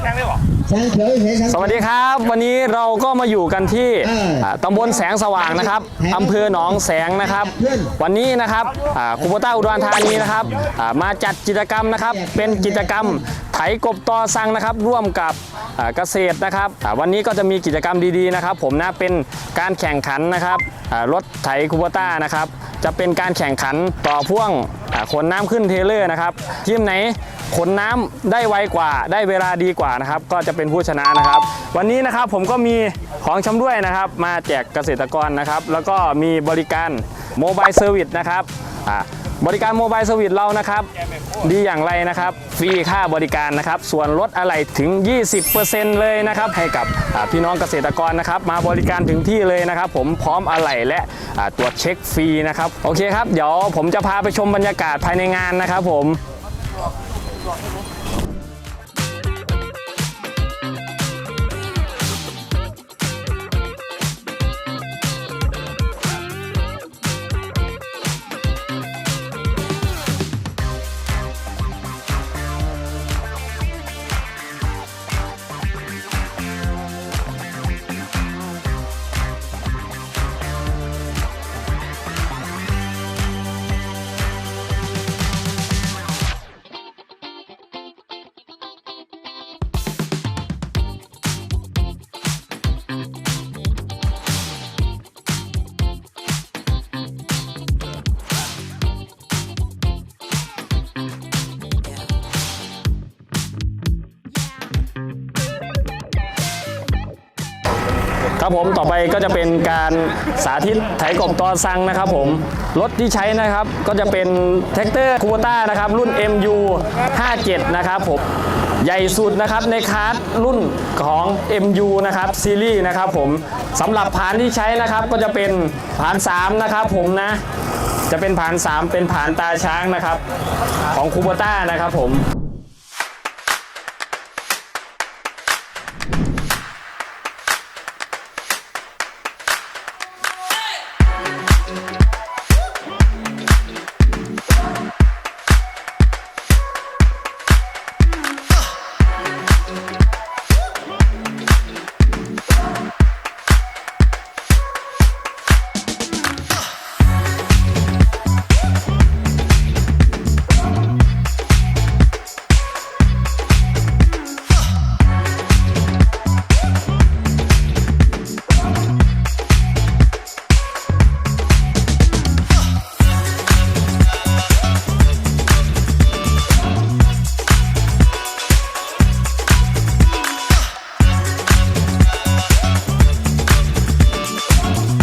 แข่งได้บ่ช้างเขียวเฉยช้างสวัสดีครับ วันนี้เราก็มาอยู่กันที่เอออ่าตำบลแสงสว่างนะครับอำเภอหนองแสงนะครับขึ้นวันนี้นะครับอ่าคูโบต้าอุดรธานีนะครับอ่ามาจัดกิจกรรมนะครับ เป็นกิจกรรมไถกบตอสังนะครับ ร่วมกับอ่าเกษตรนะครับอ่าวันนี้ก็จะมีกิจกรรมดีๆนะครับ ผมนะเป็นการแข่งขันนะครับอ่ารถไถคูโบต้านะครับ จะเป็นการแข่งขันต่อพ่วงขนน้ำขึ้นเทเลอร์นะครับทีมไหนขนน้ำได้ไวกว่า ได้เวลาดีกว่านะครับ ก็จะเป็นผู้ชนะนะครับ วันนี้นะครับผมก็มีของชำด้วยนะครับ มาแจกเกษตรกรนะครับ แล้วก็มีบริการโมบายเซอร์วิสนะครับอ่า บริการโมบายสวิตเรานะครับ ดีอย่างไรนะครับ ฟรีค่าบริการนะครับ ส่วนลดอะไรถึง 20%เลยนะครับ ให้กับพี่น้องเกษตรกรนะครับ มาบริการถึงที่เลยนะครับ ผมพร้อมอะไหล่และตรวจเช็คฟรีนะครับ โอเคครับ เดี๋ยวผมจะพาไปชมบรรยากาศภายในงานนะครับผม ครับผมต่อไปก็จะเป็นการสาธิตไถกบตอซังนะครับผมรถที่ใช้นะครับก็จะเป็นแท็กเตอร์คูโบต้านะครับรุ่น MU 57 นะครับผมใหญ่สุดนะครับในคาร์ดรุ่นของ MU นะครับซีรีส์นะครับผมสำหรับผานที่ใช้นะครับก็จะเป็นผาน 3 นะครับผมนะ จะเป็นผาน 3 เป็นผานตาช้างนะครับ ของคูโบต้านะครับผม